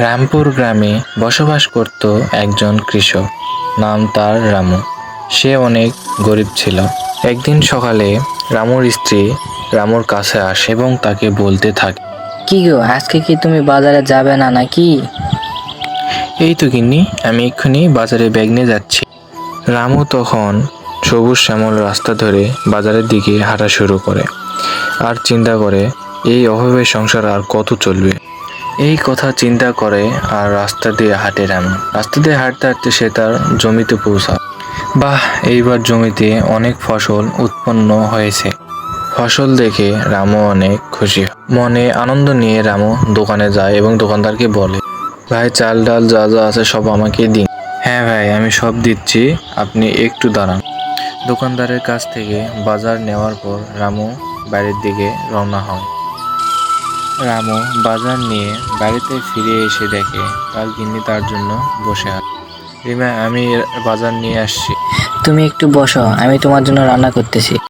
রামপুর গ্রামে বসবাস করত একজন কৃষক। নাম তার রামু। সে অনেক গরিব ছিল। একদিন সকালে রামুর স্ত্রী রামুর কাছে আসে এবং তাকে বলতে থাকে কি গো আজকে কি তুমি বাজারে যাবে না নাকি? এই তো গিন্নি আমি এক্ষুনি বাজারে ব্যাগ নিয়ে যাচ্ছি। রামু তখন সবুজ শ্যামল রাস্তা ধরে বাজারের দিকে হাঁটা শুরু করে। আর চিন্তা করে এই অভাবের সংসার আর কত চলবে? এই কথা চিন্তা করে আর রাস্তা দিয়ে হাঁটে রামু রাস্তা দিয়ে হাঁটতে হাঁটতে সে তার জমিতে পৌঁছায়। বাহ, এইবার জমিতে অনেক ফসল উৎপন্ন হয়েছে। ফসল দেখে রামু অনেক খুশি মনে আনন্দ নিয়ে রামু দোকানে যায় এবং দোকানদারকে বলে, ভাই, চাল ডাল যা যা আছে সব আমাকে দিন। হ্যাঁ ভাই, আমি সব দিচ্ছি, আপনি একটু দাঁড়ান। দোকানদারের কাছ থেকে বাজার নেওয়ার পর রামু বাড়ির দিকে রওনা হয় রামু বাজার নিয়ে বাড়িতে ফিরে এসে দেখে তার গিন্নি তার জন্য বসে আছে। রিমা, আমি বাজার নিয়ে আসছি। তুমি একটু বসো, আমি তোমার জন্য রান্না করতেছি।